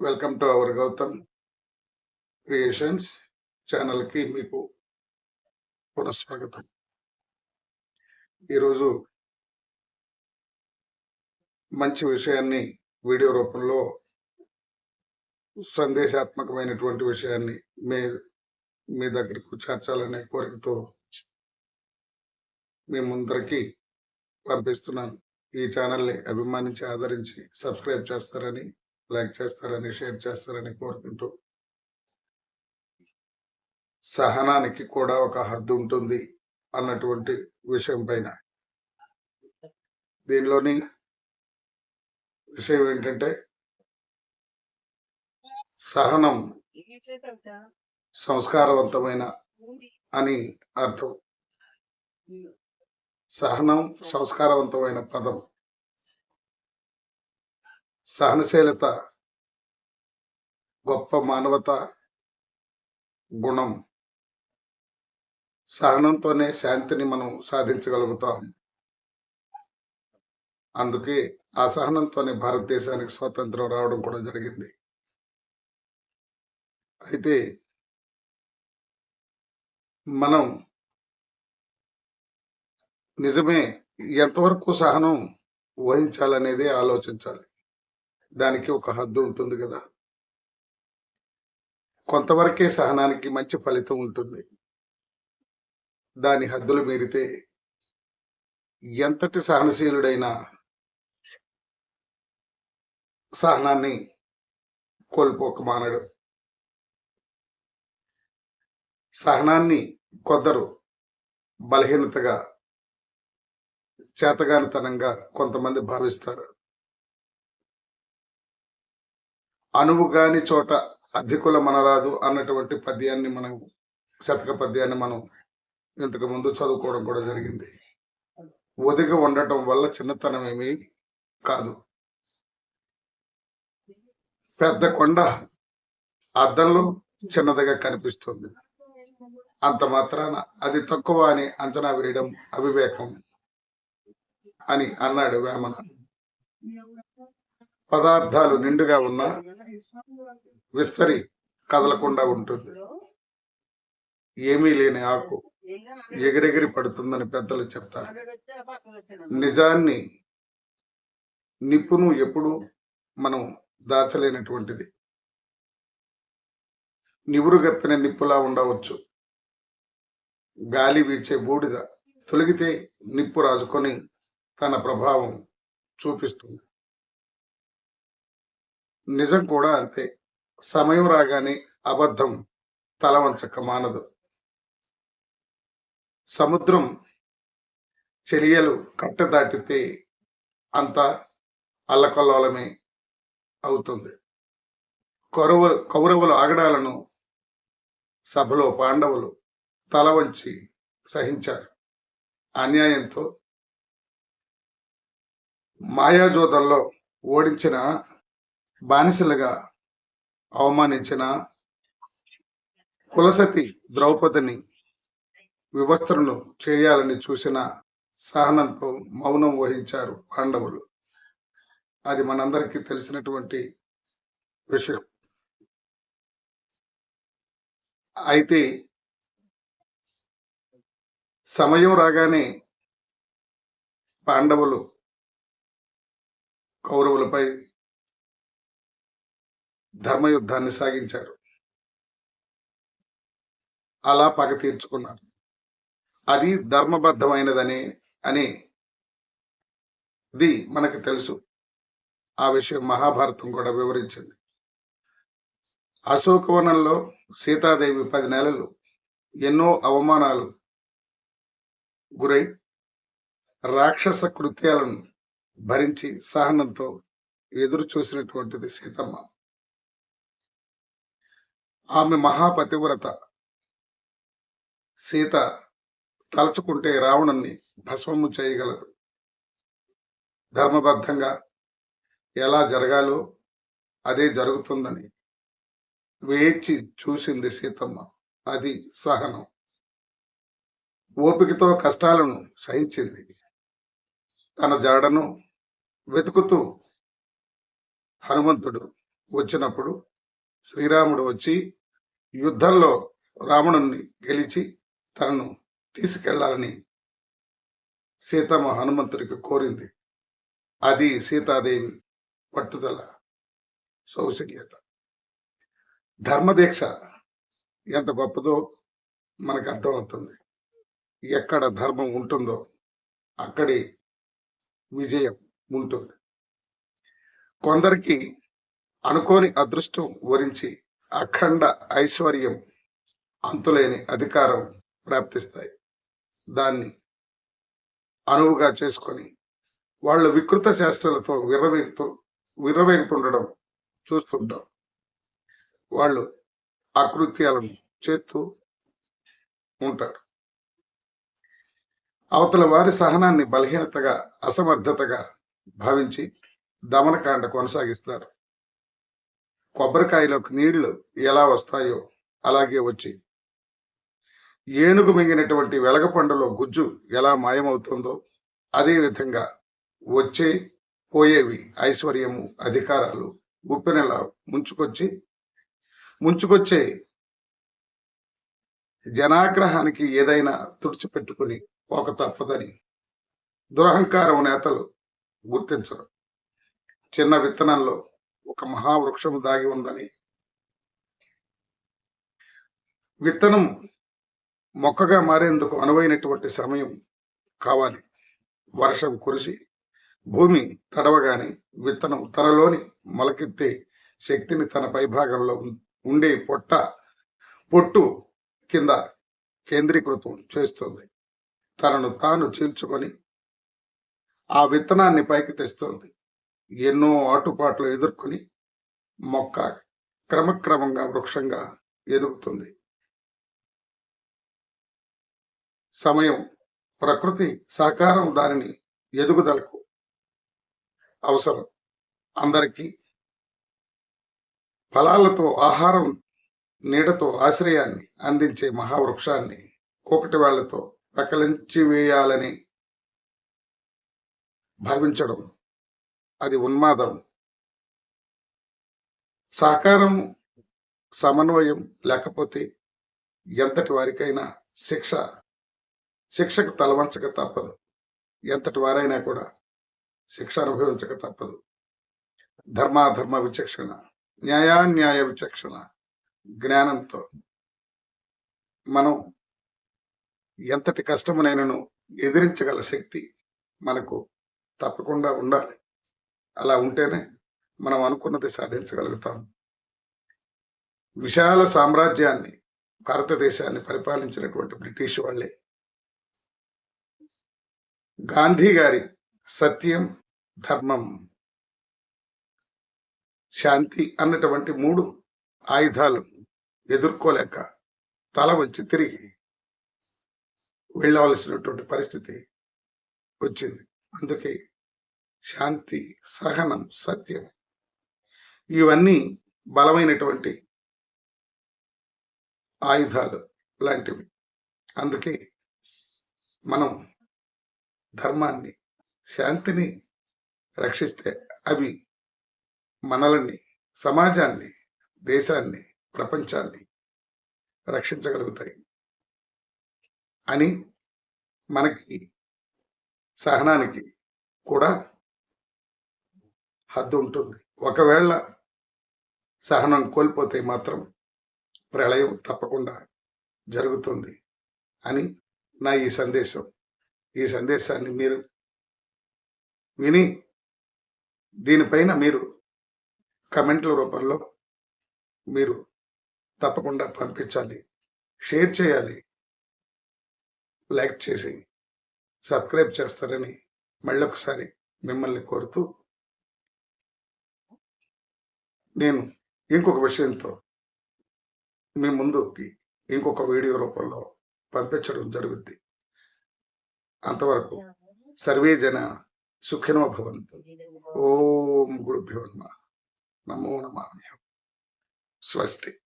Welcome to our Gautam creations ఛానల్కి మీకు పునఃస్వాగతం. ఈరోజు మంచి విషయాన్ని వీడియో రూపంలో సందేశాత్మకమైనటువంటి విషయాన్ని మీ మీ దగ్గరకు చేర్చాలనే కోరికతో మీ ముందరికి పంపిస్తున్నాను. ఈ ఛానల్ని అభిమానించి ఆదరించి సబ్స్క్రైబ్ చేస్తారని లైక్ చేస్తారని షేర్ చేస్తారని కోరుకుంటూ. సహనానికి కూడా ఒక హద్దు ఉంటుంది అన్నటువంటి విషయం పైన. దీనిలోని విషయం ఏంటంటే సహనం సంస్కారవంతమైన అని అర్థం. సహనం సంస్కారవంతమైన పదం. సహనశీలత గొప్ప మానవత గుణం. సహనంతోనే శాంతిని మనం సాధించగలుగుతాం. అందుకే ఆ సహనంతోనే భారతదేశానికి స్వాతంత్రం రావడం కూడా జరిగింది. అయితే మనం నిజమే ఎంతవరకు సహనం వహించాలనేది ఆలోచించాలి. దానికి ఒక హద్దు ఉంటుంది కదా. కొంతవరకే సహనానికి మంచి ఫలితం ఉంటుంది. దాని హద్దులు మీరితే ఎంతటి సహనశీలుడైనా సహనాన్ని కోల్పోక మానడు. సహనాన్ని కొందరు బలహీనతగా చేతగానితనంగా కొంతమంది భావిస్తారు. అనువుగాని చోట అధికుల మనరాదు అన్నటువంటి పద్యాన్ని మనం శతక పద్యాన్ని మనం ఇంతకు ముందు చదువుకోవడం కూడా జరిగింది. ఒదిగి ఉండటం వల్ల చిన్నతనం ఏమీ కాదు. పెద్ద కొండ అద్దంలో చిన్నదిగా కనిపిస్తుంది. అంత మాత్రాన అది తక్కువ అని అంచనా వేయడం అవివేకం అని అన్నాడు వేమన. పదార్థాలు నిండుగా ఉన్న విస్తరి కదలకుండా ఉంటుంది. ఏమీ లేని ఆకు ఎగిరెగిరి పడుతుందని పెద్దలు చెప్తారు. నిజాన్ని నిప్పును ఎప్పుడు మనం దాచలేనటువంటిది. నివురు గప్పిన నిప్పులా ఉండవచ్చు. గాలి వీచే బూడిద తొలగితే నిప్పు రాజుకొని తన ప్రభావం చూపిస్తుంది. నిజం కూడా అంతే. సమయం రాగానే అబద్ధం తల వంచక మానదు. సముద్రం చెలియలు కట్ట దాటితే అంత అల్లకల్లోలమే అవుతుంది. కౌరవ కౌరవుల ఆగడాలను సభలో పాండవులు తల వంచి సహించారు. అన్యాయంతో మాయాజోదంలో ఓడించిన బానిసలుగా అవమానించిన కులసతి ద్రౌపదిని వివస్త్రను చేయాలని చూసిన సహనంతో మౌనం వహించారు పాండవులు. అది మనందరికీ తెలిసినటువంటి విషయం. అయితే సమయం రాగానే పాండవులు కౌరవులపై ధర్మయుద్ధాన్ని సాగించారు. అలా పగ తీర్చుకున్నారు. అది ధర్మబద్ధమైనదని అని ఇది మనకు తెలుసు. ఆ విషయం మహాభారతం కూడా వివరించింది. అశోకవనంలో సీతాదేవి పది నెలలు ఎన్నో అవమానాలు గురై రాక్షస కృత్యాలను భరించి సహనంతో ఎదురు చూసినటువంటిది సీతమ్మ. ఆమె మహాపతివ్రత. సీత తలుచుకుంటే రావణుణ్ణి భస్మము చేయగలదు. ధర్మబద్ధంగా ఎలా జరగాలో అదే జరుగుతుందని వేచి చూసింది సీతమ్మ. అది సహనం. ఓపికతో కష్టాలను సహించింది. తన జాడను వెతుకుతూ హనుమంతుడు వచ్చినప్పుడు శ్రీరాముడు వచ్చి యుద్ధంలో రావణుణ్ణి గెలిచి తనను తీసుకెళ్ళాలని సీతమ్మ హనుమంతుడికి కోరింది. అది సీతాదేవి పట్టుదల సౌశల్యత. ధర్మదీక్ష ఎంత గొప్పదో మనకు అర్థమవుతుంది. ఎక్కడ ధర్మం ఉంటుందో అక్కడి విజయం ఉంటుంది. కొందరికి అనుకోని అదృష్టం వరించి అఖండ ఐశ్వర్యం అంతులేని అధికారం ప్రాప్తిస్తాయి. దాన్ని అనువుగా చేసుకొని వాళ్ళు వికృత చేష్టలతో విర్రవేగుతూ విర్రవేగుతుండడం చూస్తుంటాం. వాళ్ళు అకృత్యాలను చేస్తూ ఉంటారు. అవతల వారి సహనాన్ని బలహీనతగా అసమర్థతగా భావించి దమనకాండ కొనసాగిస్తారు. కొబ్బరికాయలోకి నీళ్ళు ఎలా వస్తాయో అలాగే వచ్చి. ఏనుగు మింగినటువంటి వెలగపండులో గుజ్జు ఎలా మాయమవుతుందో అదే విధంగా వచ్చే పోయేవి ఐశ్వర్యము అధికారాలు ఉప్పెనెలా ముంచుకొచ్చి ముంచుకొచ్చే జనాగ్రహానికి ఏదైనా తుడిచిపెట్టుకుని ఒక తప్పదని దురహంకారం నేతలు గుర్తించరు. చిన్న విత్తనంలో ఒక మహావృక్షం దాగి ఉందని. విత్తనం మొక్కగా మారేందుకు అనువైనటువంటి సమయం కావాలి. వర్షం కురిసి భూమి తడవగానే విత్తనం తనలోని మొలకెత్తే శక్తిని తన పైభాగంలో ఉండే పొట్ట పొట్టు కింద కేంద్రీకృతం చేస్తుంది. తనను తాను చీల్చుకొని ఆ విత్తనాన్ని పైకి తెస్తుంది. ఎన్నో ఆటుపాట్లు ఎదుర్కొని మొక్క క్రమక్రమంగా వృక్షంగా ఎదుగుతుంది. సమయం ప్రకృతి సహకారం దానిని ఎదుగుదలకు అవసరం. అందరికీ ఫలాలతో ఆహారం నీడతో ఆశ్రయాన్ని అందించే మహావృక్షాన్ని ఒకటి వేళ్ళతో పెకలించి వేయాలని భావించడం అది ఉన్మాదం. సహకారం సమన్వయం లేకపోతే ఎంతటి వారికైనా శిక్ష శిక్షకు తలవంచక తప్పదు. ఎంతటి వారైనా కూడా శిక్ష అనుభవించక తప్పదు. ధర్మాధర్మ విచక్షణ న్యాయాన్యాయ విచక్షణ జ్ఞానంతో మనం ఎంతటి కష్టమునైనను ఎదిరించగల శక్తి మనకు తప్పకుండా ఉండాలి. అలా ఉంటేనే మనం అనుకున్నది సాధించగలుగుతాం. విశాల సామ్రాజ్యాన్ని భారతదేశాన్ని పరిపాలించినటువంటి బ్రిటిష్ వాళ్ళే. గాంధీ గారి సత్యం ధర్మం శాంతి అన్నటువంటి మూడు ఆయుధాలు ఎదుర్కోలేక తల వచ్చి తిరిగి వెళ్ళవలసినటువంటి పరిస్థితి వచ్చింది. అందుకే శాంతి సహనం సత్యం. ఇవన్నీ బలమైనటువంటి ఆయుధాలు లాంటివి. అందుకే మనం ధర్మాన్ని శాంతిని రక్షిస్తే అవి మనల్ని సమాజాన్ని దేశాన్ని ప్రపంచాన్ని రక్షించగలుగుతాయి. అని మనకి సహనానికి కూడా హద్దు ఉంటుంది. ఒకవేళ సహనం కోల్పోతే మాత్రం ప్రళయం తప్పకుండా జరుగుతుంది అని నా ఈ సందేశం. ఈ సందేశాన్ని మీరు విని దీనిపైన మీరు కమెంట్ల రూపంలో మీరు తప్పకుండా పంపించాలి షేర్ చేయాలి లైక్ చేసి సబ్స్క్రైబ్ చేస్తారని మళ్ళొకసారి మిమ్మల్ని కోరుతూ నేను ఇంకొక విషయంతో మీ ముందుకి ఇంకొక వీడియో రూపంలో పంపించడం జరుగుద్ది. అంతవరకు సర్వే జన సుఖినో భవంతు. ఓం గురుభ్యో నమ. నమో నమామ్యం స్వస్తి.